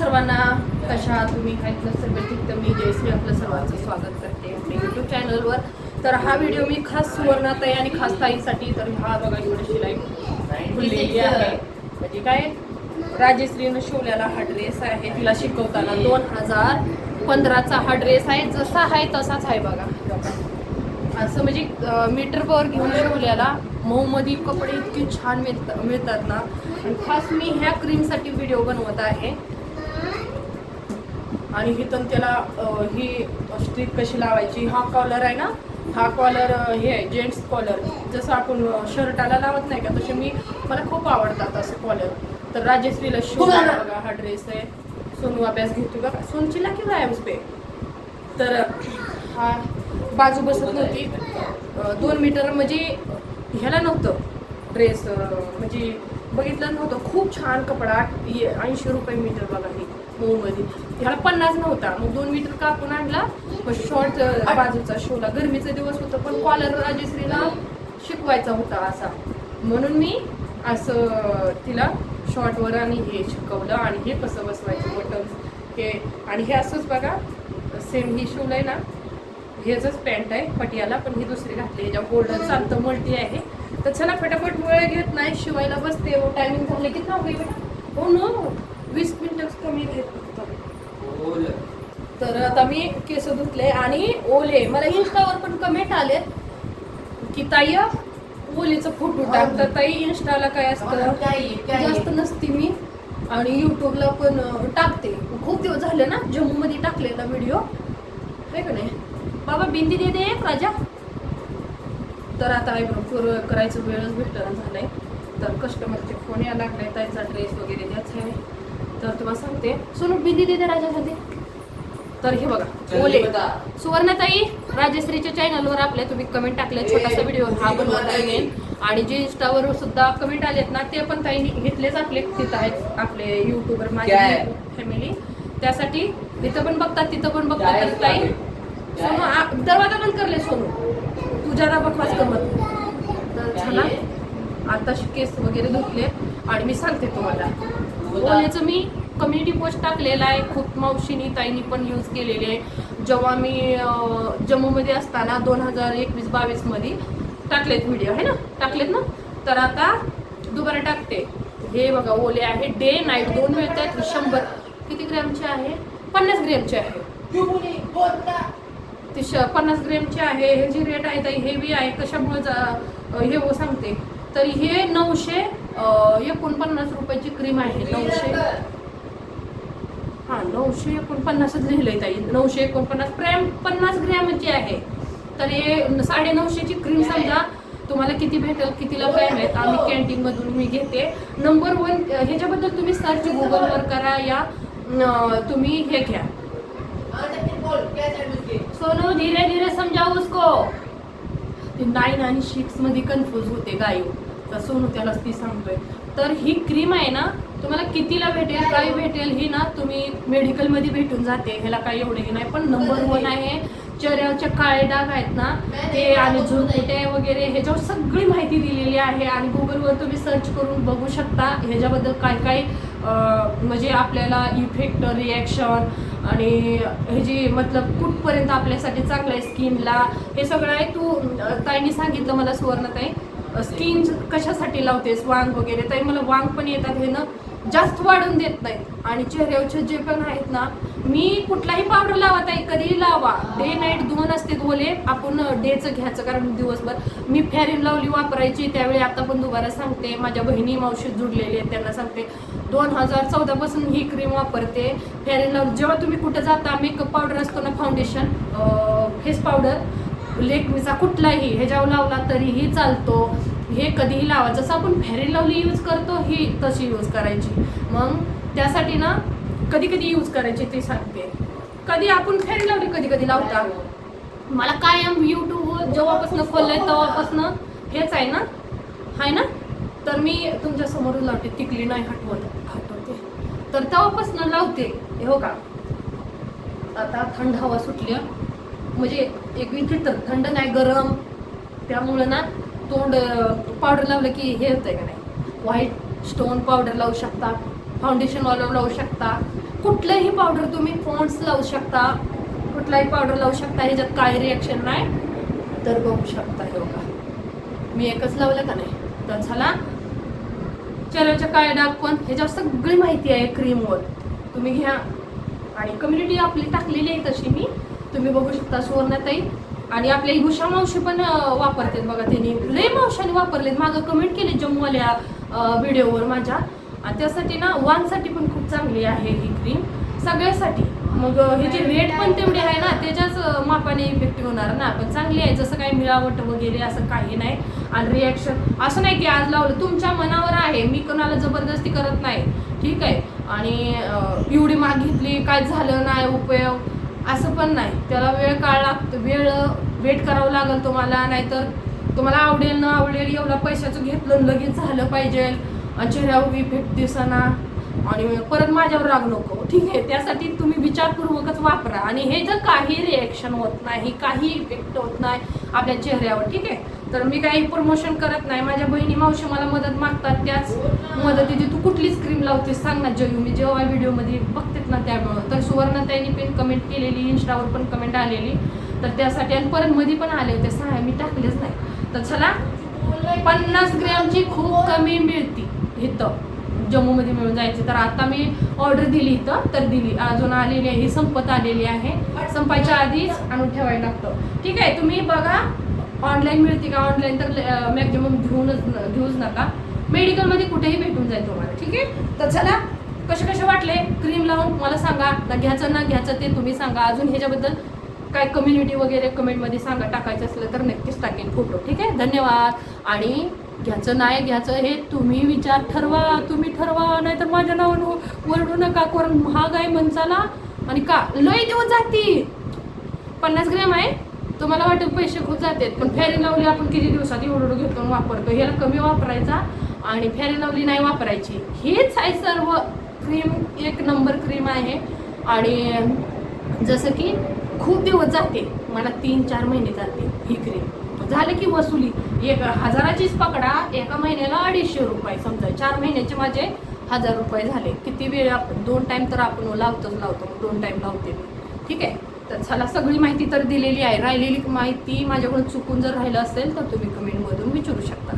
सर्वांना कशा तुम्ही आहेत? सर्व ठीक. तर मी जयश्री आपलं सर्वांचं स्वागत करते आपल्या यूट्यूब चॅनलवर तर हा व्हिडिओ मी खास सुवर्णाताई आणि खास ताईसाठी तर हा बघा एवढी शिलाई. आहे. म्हणजे काय? राजश्रीनं शिवलेला हा ड्रेस आहे. तिला शिकवताना दोन हजार पंधराचा हा ड्रेस आहे. जसा आहे तसाच आहे बघा. असं म्हणजे मीटरवर घेऊन शिवलेला. मऊमध्ये कपडे इतके छान मिळत मिळतात ना. आणि खास मी ह्या क्रीमसाठी व्हिडिओ बनवत आहे. आणि इथून त्याला ही स्ट्रिक कशी लावायची हा कॉलर आहे ना? हा कॉलर हे आहे जेंट्स कॉलर जसं आपण शर्टाला लावत नाही का तसे मी मला खूप आवडतात असे कॉलर तर राजश्रीला शिवला बघा हा ड्रेस आहे. सोनू अभ्यास घेतो बघा. सोनचीला की काय पे? तर हा बाजू बसत नव्हती. दोन मीटर म्हणजे ह्याला नव्हतं ड्रेस म्हणजे बघितलं नव्हतं. खूप छान कपडा ऐंशी रुपये मीटर बघा हे. मध्ये ह्याला पन्नास नव्हता. मग दोन मीटर कापून आणला. मग शॉर्ट बाजूचा शोला गरमीचा दिवस होता पण कॉलर राजश्रीला शिकवायचा होता असा. म्हणून मी असं तिला शॉर्टवर आणि हे शिकवलं आणि हे कसं बसवायचं बटन्स हे. आणि हे असंच बघा सेम ही शिवलंय ना हेच पॅन्ट आहे पटियाला पण ही दुसरी घातली. ह्याच्या गोल्डन चालतं मल्टी आहे. तर छान फटाफट वेळ घेत नाही शिवायला बसते. हो, टायमिंग झाले की थांब हो न वीस मिनिटच कमी घेत फक्त तर आता मी केस धुतले आणि ओले. मला इंस्टावर पण कमेंट आलेत की ताई ओलीचं फोटो टाक. तर ताई इंस्टाला काय असतं? जास्त नसते मी. आणि युट्यूबला पण टाकते. खूप दिवस झाले ना जम्मूमध्ये टाकलेला व्हिडिओ आहे का नाही? बाबा बिंदी दे दे एक राजा. तर आता आयब्रो करायचं वेळच भेटला झालाय. तर कस्टमरचे फोन यायला लागलाय त्याचा ड्रेस वगैरे द्यायचा आहे. तर तुम्हाला सांगते. सोनू बिंदी दे दे राजासाठी. तर हे बघा ओले. सुवर्णताई राजश्रीच्या चॅनलवर आपल्या तुम्ही कमेंट टाकले. छोटासा व्हिडिओ हा बनवत आहे आणि जे इंस्टावर सुद्धा कमेंट आलेत ना ते पण ताई घेतलेच आपले. तिथं आहेत आपले युट्यूबर माझे काय? फॅमिली त्यासाठी तिथं पण बघतात तिथं पण बघतात? तर ताई सोनू दरवाजा बंद करले सोनू. तू जरा बकवास करमत. तर झाला. आता केस वगैरे धुतले. आणि मी सांगते तुम्हाला. ओलेचं मी कम्युनिटी पोस्ट टाकलेला आहे. खूप मावशीनी ताईनी पण यूज केलेले आहे. जेव्हा मी जम्मूमध्ये असताना दोन हजार एकवीस बावीसमध्ये टाकलेत व्हिडिओ आहे ना? टाकलेत ना? तर आता दुबारा टाकते. हे बघा ओले आहे. डे नाईट दोन मिळत आहेत शंभर. किती ग्रॅमचे आहे? पन्नास ग्रॅमचे आहे. ते श पन्नास ग्रॅमचे आहे. हे जी रेट आहे ताई हेवी आहे. कशामुळे जा- हे हो सांगते. तर हे नऊशे एकोणपन्नास रुपयाची क्रीम आहे. नऊशे. हां नऊशे एकोणपन्नासच लिहिलंय ताई. नऊशे एकोणपन्नास ग्रॅम पन्नास ग्रॅमची आहे. तर हे साडे नऊशेची क्रीम समजा तुम्हाला किती भेटेल कितीला काय माहीत आम्ही कॅन्टीनमधून मी घेते. नंबर वन ह्याच्याबद्दल तुम्ही सर्च गुगलवर करा या तुम्ही हे घ्या. सोनू धीरे धीरे समजाव उसको नाईन आणि सिक्समध्ये कन्फ्युज होते गायू तर सोनू त्यालाच ती सांगतोय. तर ही क्रीम आहे ना तुम्हाला कितीला भेटेल काय भेटेल ही ना तुम्ही मेडिकलमध्ये भेटून जाते. ह्याला काही एवढे हे नाही पण नंबर वन आहे. चेहऱ्यावरचे काळे डाग आहेत ना ते आणि झुरकुटे वगैरे ह्याच्यावर सगळी माहिती दिलेली आहे. आणि गुगलवर तुम्ही सर्च करून बघू शकता ह्याच्याबद्दल काय काय म्हणजे आपल्याला इफेक्ट रिॲक्शन आणि ह्याची मतलब कुठपर्यंत आपल्यासाठी चांगलं आहे स्किनला हे सगळं आहे तू ताईने सांगितलं मला सुवर्णताई. स्किन कशासाठी लावतेस? वांग वगैरे. ताई मला वांग पण येतात हे ना. जास्त वाढून देत नाहीत आणि चेहऱ्यावरचे जे पण आहेत ना मी कुठलाही पावडर लावत आहे कधीही लावा. डे नाईट दोन असते बोले आपण डेचं घ्यायचं. कारण दिवसभर मी फॅरिन लावली वापरायची त्यावेळी आता पण दुबारा सांगते. माझ्या बहिणी मावशीत जुडलेली आहेत त्यांना सांगते दोन हजार चौदापासून ही क्रीम वापरते. फॅरिन लावली जेव्हा तुम्ही कुठं जाता मेकअप पावडर असतो ना फाउंडेशन फेस पावडर लेकमीचा कुठलाही ह्याच्यावर लावला तरीही चालतो. हे कधीही लावा. जसं आपण फॅरिन लावली यूज करतो ही तशी यूज करायची. मग त्यासाठी ना कधी कधी यूज करायची ते सांगते. कधी आपण फॅरिन लावली कधी कधी लावता? मला कायम यूट्यूब जेव्हापासून खोललंय तेव्हापासून हेच आहे ना? आहे ना? तर मी तुमच्या समोरून लावते. टिकली नाही हटवत हटवते. तर तेव्हापासून लावते. हो का? आता थंड हवा सुटली म्हणजे एक विचित्र तर थंड नाही गरम. त्यामुळं ना तोंड पावडर लावलं की हे होतं का नाही? व्हाईट स्टोन पावडर लावू शकता फाउंडेशन ऑलर लावू शकता. कुठलंही पावडर तुम्ही फॉन्ट्स लावू शकता कुठलाही पावडर लावू शकता ह्याच्यात काय रिॲक्शन नाही. तर बघू शकता हे बघा. मी एकच लावलं का नाही? तर झाला चेहऱ्याच्या काय डाग पण ह्याच्यावर सगळी माहिती आहे क्रीमवर तुम्ही घ्या. आणि कम्युनिटी आपली टाकलेली आहे तशी मी. तुम्ही बघू शकता सुवर्णाताई आणि आपल्या उषा मावशी पण वापरतात बघा त्यांनी. लय मावशाने वापरलेत. मागं कमेंट केली जम्मूवाल्या व्हिडिओवर माझ्या. आणि त्यासाठी ना वानसाठी पण खूप चांगली आहे ही क्रीम सगळ्यासाठी. मग हे ह्याची रेट पण तेवढी आहे ना त्याच्याच मापाने इफेक्ट होणार ना. पण चांगली आहे. जसं काही मिळावट वगैरे असं काही नाही. आणि रिॲक्शन असं नाही की आज लावलं. तुमच्या मनावर आहे. मी कोणाला जबरदस्ती करत नाही. ठीक आहे. आणि एवढी माग घेतली काय झालं? नाही उपयोग. असं पण नाही. त्याला वेळ काळ लागतो. वेळ वेट करावं लागेल तुम्हाला. नाहीतर तुम्हाला आवडेल न आवडेल एवढा पैशाचं घेतलं लगेच झालं पाहिजे. चेहऱ्यावर इफेक्ट दिसना. आणि परत माझ्यावर राग नको. ठीक आहे? त्यासाठी तुम्ही विचारपूर्वकच वापरा. आणि हे जर काही रिॲक्शन होत नाही काही इफेक्ट होत नाही आपल्या चेहऱ्यावर ठीक आहे? तर मी काही प्रमोशन करत नाही. माझ्या बहिणी मावशी मला मदत मागतात. त्याच मदतीची तू कुठलीच क्रीम लावतेस सांग ना जयू. मी जेव्हा व्हिडिओमध्ये बघतेत ना त्यामुळं. तर सुवर्णताईने पण कमेंट केलेली इन्स्टावर पण कमेंट आलेली. तर त्यासाठी आणि परत मध्ये पण आले होते. सहा मी टाकलेच नाही. तर चला पन्नास ग्रॅमची खूप कमी मिळती. इथं. जम्मूमध्ये मिळून जायची. तर आता मी ऑर्डर दिली इथं तर दिली. अजून आलेली आहे ही संपत आलेली आहे. संपायच्या आधीच आणून ठेवायला लागतं. ठीक आहे तुम्ही बघा ऑनलाईन मिळते का ऑनलाईन तर मॅक्झिमम घेऊनच घेऊच नका. मेडिकलमध्ये कुठेही भेटून जाईल तुम्हाला. ठीक आहे? तर चला कसे कसे वाटले? क्रीम लावून मला सांगा. ना घ्यायचं ना घ्यायचं ते तुम्ही सांगा. अजून ह्याच्याबद्दल काय कम्युनिटी वगैरे कमेंटमध्ये सांगा. टाकायचं असलं तर नक्कीच टाकेन फोटो ठीक आहे? धन्यवाद. आणि घ्यायचं नाही घ्यायचं हे तुम्ही विचार ठरवा तुम्ही ठरवा नाहीतर माझ्या नावानं वरडू नका कारण महाग आहे मनसाला आणि का? लय दिवस जाती. पन्नास ग्रॅम आहे. तुम्हाला वाटेल पैसे खूप जातात पण फेरी लावली आपण किती दिवसात एवढं घेतो वापरतो. ह्याला कमी वापरायचा आणि फेरी लावली नाही वापरायची. हेच आहे सर्व. क्रीम एक नंबर क्रीम आहे. आणि जसं की खूप दिवस जाते. मला तीन चार महिने जाते ही क्रीम. झालं की वसुली. एक हजाराचीच पकडा एका महिन्याला अडीचशे रुपये. समजा चार महिन्याचे माझे हजार रुपये झाले. किती वेळ आपण दोन टाईम तर आपण लावतोच लावतो. मग दोन टाईम लावते मी. ठीक आहे? तर चला सगळी माहिती तर दिलेली आहे. राहिलेली माहिती माझ्याकडून चुकून जर राहिलं असेल तर तुम्ही कमेंटमधून विचारू शकता.